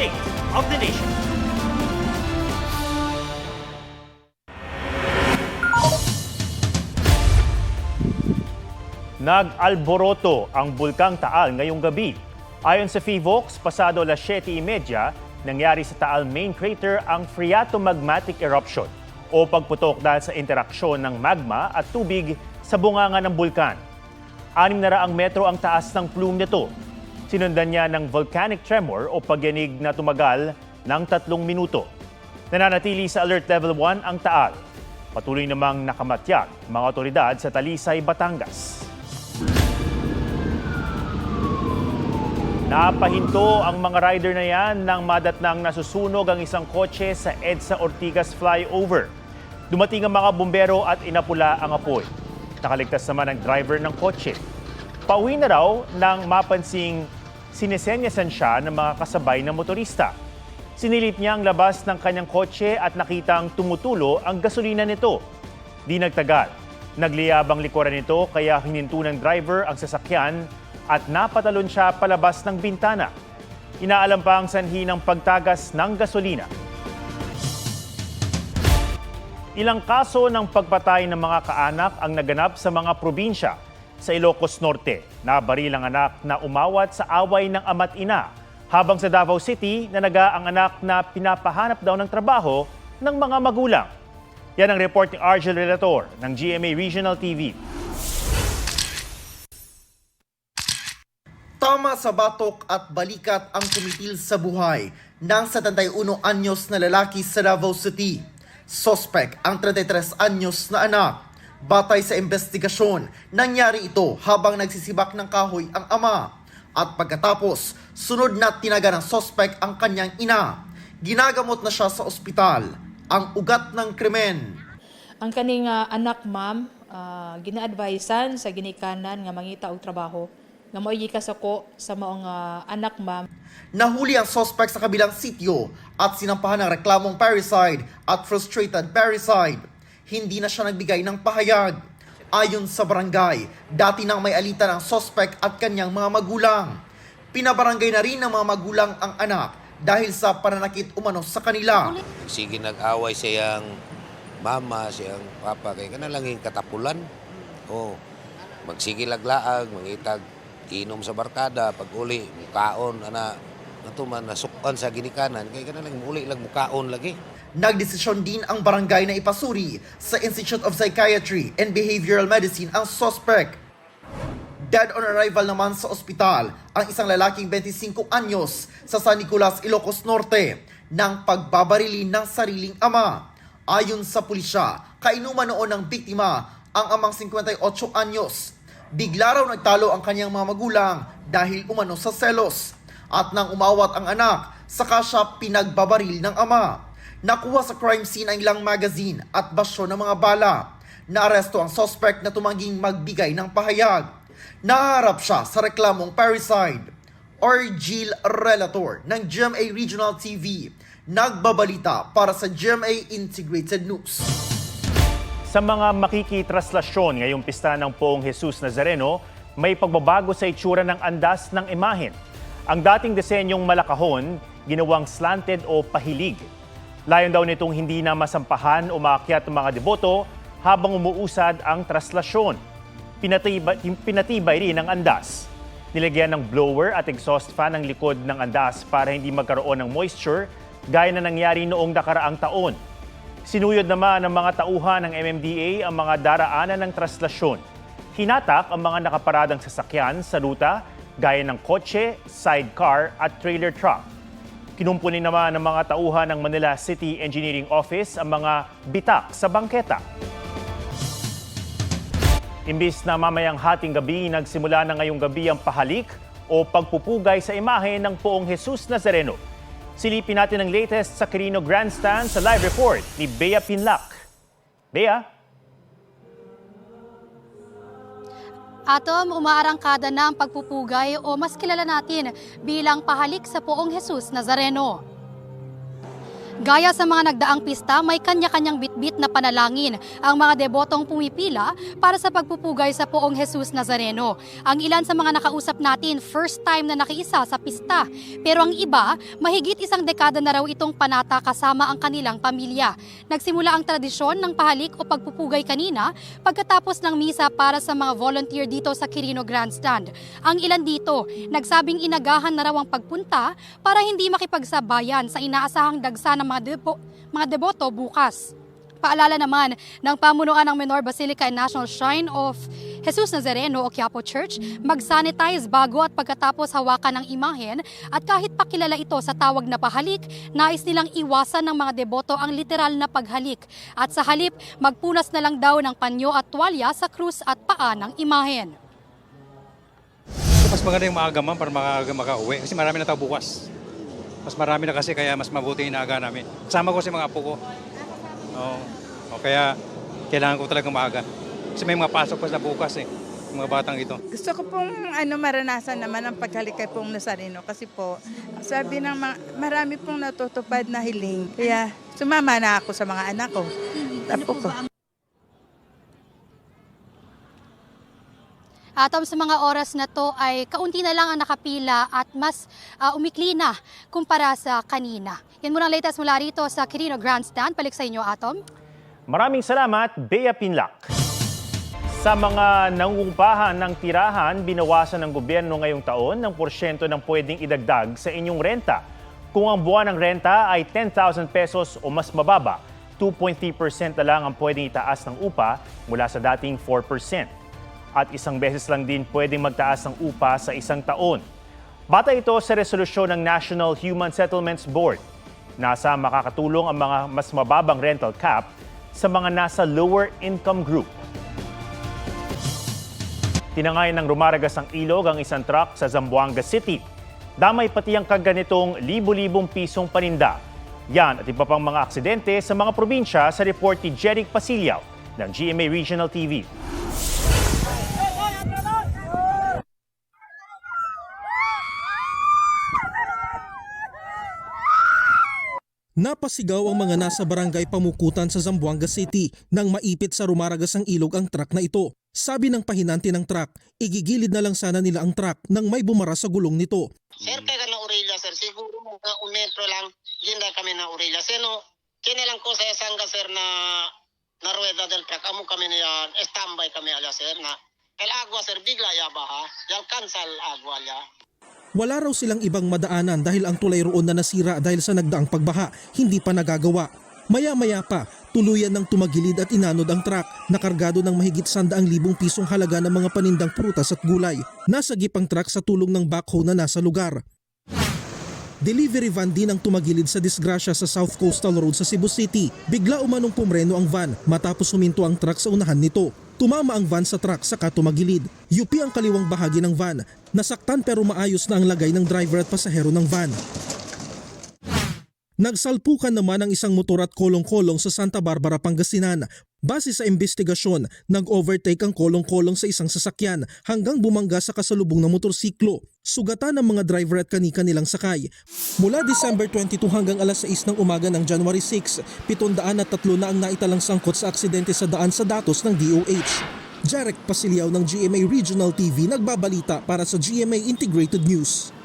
state of the nation. Nag-alboroto ang Bulkang Taal ngayong gabi. Ayon sa FIVOX, pasado alas 7.30, nangyari sa Taal main crater ang phreatomagmatic eruption o pagputok dahil sa interaksyon ng magma at tubig sa bunganga ng bulkan. Anim na raang metro ang taas ng plume nito. Sinundan niya ng volcanic tremor o pagyanig na tumagal ng tatlong minuto. Nananatili sa alert level 1 ang Taal. Patuloy namang nakamatyak mga otoridad sa Talisay, Batangas. Napahinto ang mga rider na yan nang madatnang nasusunog ang isang kotse sa EDSA Ortigas flyover. Dumating ang mga bumbero at inapula ang apoy. Nakaligtas naman ang driver ng kotse. Pauwi na raw nang mapansing sinesenyasan siya ng mga kasabay na motorista. Sinilip niya ang labas ng kanyang kotse at nakitang tumutulo ang gasolina nito. Di nagtagal. Nagliyabang likuran nito kaya hininto ng driver ang sasakyan at napatalon siya palabas ng bintana. Inaalam pa ang sanhi ng pagtagas ng gasolina. Ilang kaso ng pagpatay ng mga kaanak ang naganap sa mga probinsya sa Ilocos Norte. Nabaril ang anak na umawat sa away ng ama't ina. Habang sa Davao City, nanaga ang anak na pinapahanap daw ng trabaho ng mga magulang. Yan ang report ni Argel Relator ng GMA Regional TV. Tama sa batok at balikat ang kumitil sa buhay ng 71 anyos na lalaki sa Davao City. Sospek ang 33 anyos na anak. Batay sa investigasyon, nangyari ito habang nagsisibak ng kahoy ang ama. At pagkatapos, sunod na tinaga ng sospek ang kanyang ina. Ginagamot na siya sa ospital. Ang ugat ng krimen. Ang kaning ah, anak ma'am uh, gina-advisean sa ginikanan nga mangita og trabaho nga mao gikas ako sa maong ah, anak ma'am Nahuli ang suspect sa kabilang sityo at sinampahan ng reklamong parricide at frustrated parricide. Hindi na siya nagbigay ng pahayag. Ayon sa barangay, dati nang may alitan ang suspect at kanyang mga magulang. Pinabarangay na rin ng mga magulang ang anak dahil sa pananakit umano sa kanila. sige nag-away siyang mama, siyang papa, kay kana lang yung katapulan. Oh, magsige laglaag, mangitag inom sa barkada, pag uli, mukaon, ana, nato man nasukan sa ginikanan, kay kana lang uli lang mukaon lagi. Nagdesisyon din ang barangay na ipasuri sa Institute of Psychiatry and Behavioral Medicine ang suspect. Dead on arrival naman sa ospital ang isang lalaking 25 anyos sa San Nicolas, Ilocos Norte ng pagbabarili ng sariling ama. Ayon sa pulisya, kainuman noon ng biktima ang amang 58 anyos. Bigla raw nagtalo ang kanyang mga magulang dahil umano sa selos. At nang umawat ang anak, saka siya pinagbabaril ng ama. Nakuha sa crime scene ang ilang magazine at basyo ng mga bala. Naaresto ang suspect na tumangging magbigay ng pahayag. Naharap siya sa reklamong parricide. Orgil Relator ng GMA Regional TV nagbabalita para sa GMA Integrated News. Sa mga makikitraslasyon ngayong pista ng Poong Jesus Nazareno, may pagbabago sa itsura ng andas ng imahen. Ang dating disenyong malakahon, ginawang slanted o pahilig. Layon daw nitong hindi na masampahan o maakyat ng mga deboto habang umuusad ang traslasyon. Pinatibay, pinatibay rin ang andas. Nilagyan ng blower at exhaust fan ang likod ng andas para hindi magkaroon ng moisture gaya na nangyari noong nakaraang taon. Sinuyod naman ng mga tauhan ng MMDA ang mga daraanan ng traslasyon. Hinatak ang mga nakaparadang sasakyan sa ruta gaya ng kotse, sidecar at trailer truck. Kinumpunin naman ng mga tauhan ng Manila City Engineering Office ang mga bitak sa bangketa. Imbis na mamayang hating gabi, nagsimula na ngayong gabi ang pahalik o pagpupugay sa imahe ng poong Jesus Nazareno. Silipin natin ang latest sa Quirino Grandstand sa live report ni Bea Pinlac. Bea? Atom, umaarangkada na ang pagpupugay o mas kilala natin bilang pahalik sa poong Jesus Nazareno. Gaya sa mga nagdaang pista, may kanya-kanyang bitbit na panalangin ang mga debotong pumipila para sa pagpupugay sa poong Jesus Nazareno. Ang ilan sa mga nakausap natin, first time na nakiisa sa pista. Pero ang iba, mahigit isang dekada na raw itong panata kasama ang kanilang pamilya. Nagsimula ang tradisyon ng pahalik o pagpupugay kanina pagkatapos ng misa para sa mga volunteer dito sa Quirino Grandstand. Ang ilan dito, nagsabing inagahan na raw ang pagpunta para hindi makipagsabayan sa inaasahang dagsa ng mga, debo- mga deboto bukas. Paalala naman ng pamunuan ng Menor Basilica and National Shrine of Jesus Nazareno o Quiapo Church, mag-sanitize bago at pagkatapos hawakan ng imahen at kahit pakilala ito sa tawag na pahalik, nais nilang iwasan ng mga deboto ang literal na paghalik. At sa halip, magpunas na lang daw ng panyo at tuwalya sa krus at paa ng imahen. Mas maganda yung maaga ma'am para maka, makauwi kasi marami na tao bukas. Mas marami na kasi kaya mas mabuti inaaga namin. Kasama ko si mga apo ko. Oo. O kaya kailangan ko talaga maaga. Kasi may mga pasok pa sa bukas eh. Yung mga batang ito. Gusto ko pong ano maranasan naman ang paghalik kay pong Nazareno kasi po sabi ng mga, marami pong natutupad na hiling. Kaya sumama na ako sa mga anak ko. Apo ko. Atom sa mga oras na to ay kaunti na lang ang nakapila at mas ah, umikli na kumpara sa kanina. Yan muna ang latest mula rito sa Quirino Grandstand. Balik sa inyo, Atom. Maraming salamat, Bea Pinlac. Sa mga nangungupahan ng tirahan, binawasan ng gobyerno ngayong taon ng porsyento ng pwedeng idagdag sa inyong renta. Kung ang buwan ng renta ay 10,000 pesos o mas mababa, 2.3% na lang ang pwedeng itaas ng upa mula sa dating 4%. At isang beses lang din pwedeng magtaas ng upa sa isang taon. Bata ito sa resolusyon ng National Human Settlements Board. Nasa makakatulong ang mga mas mababang rental cap sa mga nasa lower income group. Tinangay ng rumaragas ang ilog ang isang truck sa Zamboanga City. Damay pati ang kaganitong libo-libong pisong paninda. Yan at iba pang mga aksidente sa mga probinsya sa report ni Jeric Pasilyaw ng GMA Regional TV. Napasigaw ang mga nasa barangay Pamukutan sa Zamboanga City nang maipit sa rumaragas ang ilog ang truck na ito. Sabi ng pahinante ng truck, igigilid na lang sana nila ang truck nang may bumara sa gulong nito. Sir, kaya na orilla, sir. Siguro mga un metro lang, yun na kami na orilla. Sino, kini lang ko sa isang ka, sir, na na rueda del truck. Amo kami niya, standby kami ala, sir, na el agua, sir, bigla ya baha. Yal cancel ya. Wala raw silang ibang madaanan dahil ang tulay roon na nasira dahil sa nagdaang pagbaha, hindi pa nagagawa. Maya-maya pa, tuluyan ng tumagilid at inanod ang truck na kargado ng mahigit sandaang libong pisong halaga ng mga panindang prutas at gulay. Nasagip ang truck sa tulong ng backhoe na nasa lugar. Delivery van din ang tumagilid sa disgrasya sa South Coastal Road sa Cebu City. Bigla umanong pumreno ang van matapos huminto ang truck sa unahan nito. Tumama ang van sa truck saka tumagilid. Yupi ang kaliwang bahagi ng van. Nasaktan pero maayos na ang lagay ng driver at pasahero ng van. Nagsalpukan naman ang isang motor at kolong-kolong sa Santa Barbara, Pangasinan. Base sa investigasyon, nag-overtake ang kolong-kolong sa isang sasakyan hanggang bumangga sa kasalubong na motorsiklo. Sugatan ng mga driver at kanika nilang sakay. Mula December 22 hanggang alas 6 ng umaga ng January 6, 703 na ang naitalang sangkot sa aksidente sa daan sa datos ng DOH. Jarek Pasilyaw ng GMA Regional TV nagbabalita para sa GMA Integrated News.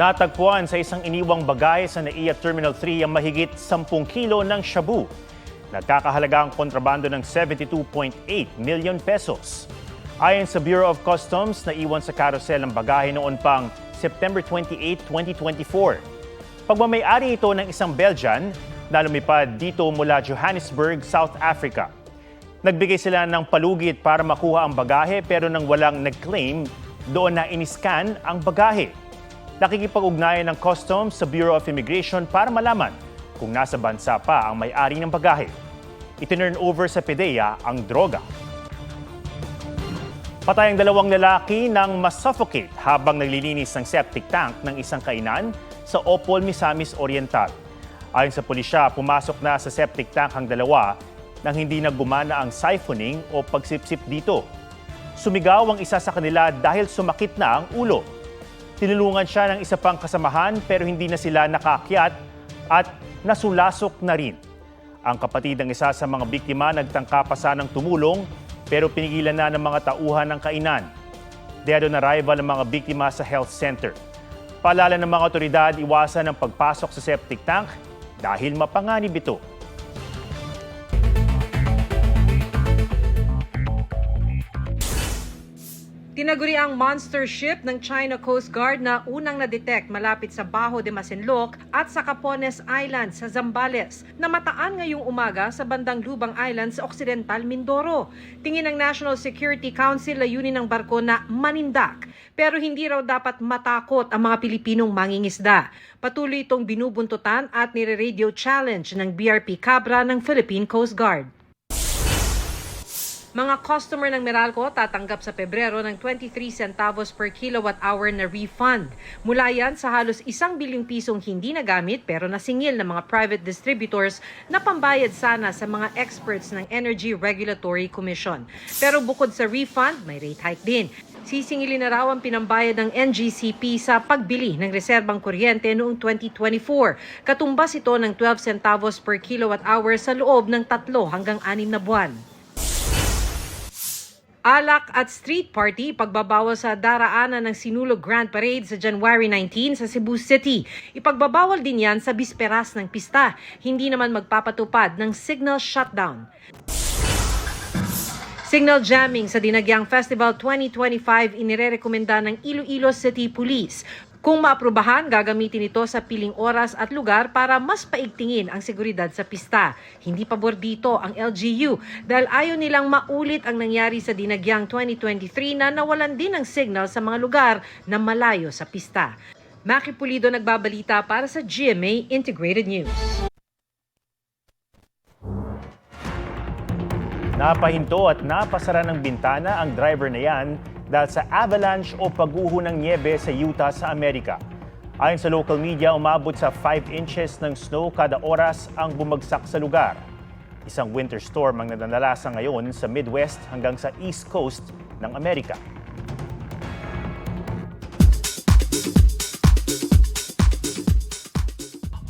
Natagpuan sa isang iniwang bagay sa NAIA Terminal 3 ang mahigit 10 kilo ng shabu. Nagkakahalaga ang kontrabando ng 72.8 million pesos. Ayon sa Bureau of Customs, naiwan sa carousel ang bagahe noon pang September 28, 2024. Pagmamayari ito ng isang Belgian na lumipad dito mula Johannesburg, South Africa. Nagbigay sila ng palugit para makuha ang bagahe pero nang walang nag-claim, doon na iniskan ang bagahe. Nakikipag-ugnayan ng Customs sa Bureau of Immigration para malaman kung nasa bansa pa ang may-ari ng bagahe. Itinurn over sa PDEA ang droga. Patay ang dalawang lalaki nang masuffocate habang naglilinis ng septic tank ng isang kainan sa Opol, Misamis Oriental. Ayon sa pulisya, pumasok na sa septic tank ang dalawa nang hindi na gumana ang siphoning o pagsipsip dito. Sumigaw ang isa sa kanila dahil sumakit na ang ulo. Tinulungan siya ng isa pang kasamahan pero hindi na sila nakaakyat at nasulasok na rin. Ang kapatid ng isa sa mga biktima nagtangka pa sanang tumulong pero pinigilan na ng mga tauhan ng kainan. Dead on arrival ang mga biktima sa health center. Paalala ng mga otoridad iwasan ang pagpasok sa septic tank dahil mapanganib ito. Tinaguri ang monster ship ng China Coast Guard na unang na-detect malapit sa Bajo de Masinloc at sa Capones Island sa Zambales na mataan ngayong umaga sa bandang Lubang Island sa Occidental Mindoro. Tingin ng National Security Council layunin ng barko na manindak pero hindi raw dapat matakot ang mga Pilipinong mangingisda. Patuloy itong binubuntutan at nire-radio challenge ng BRP Cabra ng Philippine Coast Guard. Mga customer ng Meralco tatanggap sa Pebrero ng 23 centavos per kilowatt hour na refund. Mula yan sa halos isang bilyong pisong hindi nagamit pero nasingil ng mga private distributors na pambayad sana sa mga experts ng Energy Regulatory Commission. Pero bukod sa refund, may rate hike din. Sisingilin na raw ang pinambayad ng NGCP sa pagbili ng reserbang kuryente noong 2024. Katumbas ito ng 12 centavos per kilowatt hour sa loob ng tatlo hanggang anim na buwan. Alak at street party pagbabawal sa daraanan ng Sinulog Grand Parade sa January 19 sa Cebu City. Ipagbabawal din yan sa bisperas ng pista. Hindi naman magpapatupad ng signal shutdown. Signal jamming sa Dinagyang Festival 2025 inirerekomenda ng Iloilo City Police. Kung maaprubahan, gagamitin ito sa piling oras at lugar para mas paigtingin ang seguridad sa pista. Hindi pabor dito ang LGU dahil ayaw nilang maulit ang nangyari sa Dinagyang 2023 na nawalan din ng signal sa mga lugar na malayo sa pista. Maki Pulido nagbabalita para sa GMA Integrated News. Napahinto at napasara ng bintana ang driver na yan dahil sa avalanche o pagguho ng niebe sa Utah sa Amerika. Ayon sa local media, umabot sa 5 inches ng snow kada oras ang bumagsak sa lugar. Isang winter storm ang nadadalasa ngayon sa Midwest hanggang sa East Coast ng Amerika.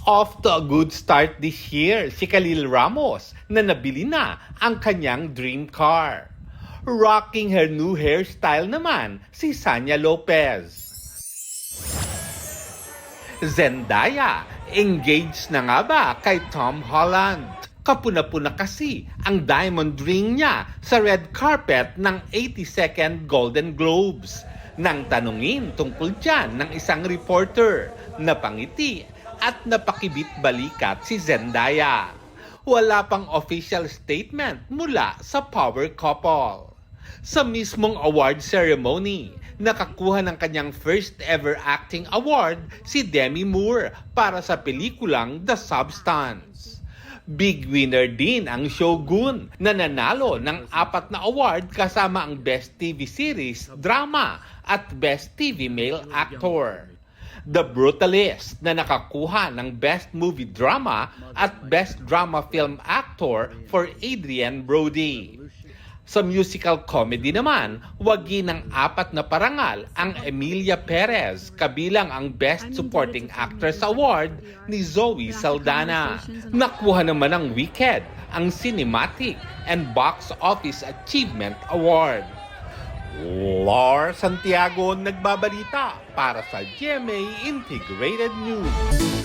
Off to a good start this year si Khalil Ramos na nabili na ang kanyang dream car. Rocking her new hairstyle naman si Sanya Lopez. Zendaya, engaged na nga ba kay Tom Holland? Kapuna-puna kasi ang diamond ring niya sa red carpet ng 82nd Golden Globes. Nang tanungin tungkol dyan ng isang reporter, napangiti at napakibit balikat si Zendaya. Wala pang official statement mula sa power couple. Sa mismong award ceremony, nakakuha ng kanyang first ever acting award si Demi Moore para sa pelikulang The Substance. Big winner din ang Shogun na nanalo ng apat na award kasama ang Best TV Series, Drama at Best TV Male Actor. The Brutalist na nakakuha ng Best Movie Drama at Best Drama Film Actor for Adrian Brody. Sa musical comedy naman, wagi ng apat na parangal ang Emilia Perez, kabilang ang Best Supporting Actress Award ni Zoe Saldana. Nakuha naman ng Wicked ang Cinematic and Box Office Achievement Award. Lar Santiago nagbabalita para sa GMA Integrated News.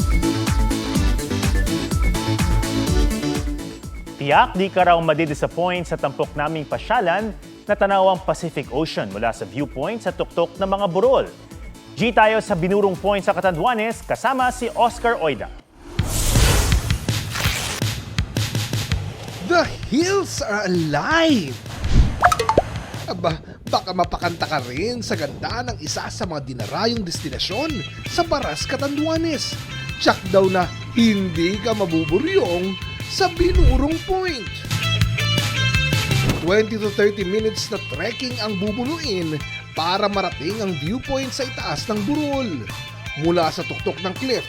Tiyak di ka raw madidisappoint sa tampok naming pasyalan na tanawang Pacific Ocean mula sa viewpoint sa tuktok ng mga burol. G tayo sa binurong point sa Catanduanes kasama si Oscar Oida. The hills are alive! Aba, baka mapakanta ka rin sa ganda ng isa sa mga dinarayong destinasyon sa Baras, Catanduanes. Tsak daw na hindi ka mabuburyong sa Binurong Point. 20 to 30 minutes na trekking ang bubuluin para marating ang viewpoint sa itaas ng burol. Mula sa tuktok ng cliff,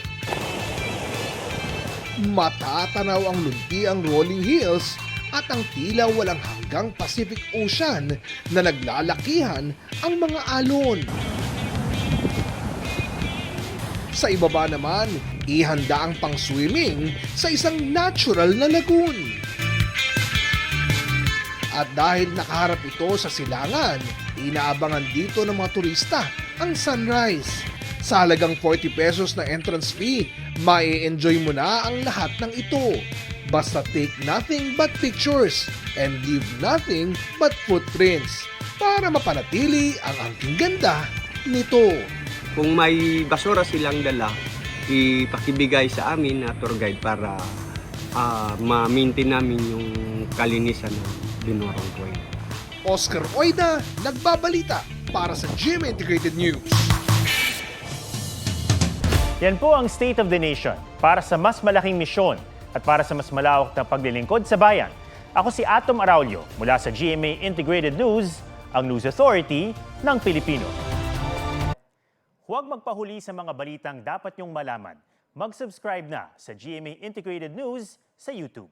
matatanaw ang luntiang rolling hills at ang tila walang hanggang Pacific Ocean na naglalakihan ang mga alon. Sa ibaba naman, ihanda ang pang-swimming sa isang natural na lagoon. At dahil nakaharap ito sa silangan, inaabangan dito ng mga turista ang sunrise. Sa halagang 40 pesos na entrance fee, mai-enjoy mo na ang lahat ng ito. Basta take nothing but pictures and leave nothing but footprints para mapanatili ang angking ganda nito. Kung may basura silang dala, ipakibigay sa amin na tour guide para ah, ma-maintain namin yung kalinisan ng Binorong Point. Oscar Oida, nagbabalita para sa GMA Integrated News. Yan po ang State of the Nation para sa mas malaking misyon at para sa mas malawak na paglilingkod sa bayan. Ako si Atom Araulio mula sa GMA Integrated News, ang News Authority ng Pilipino. Huwag magpahuli sa mga balitang dapat niyong malaman. Mag-subscribe na sa GMA Integrated News sa YouTube.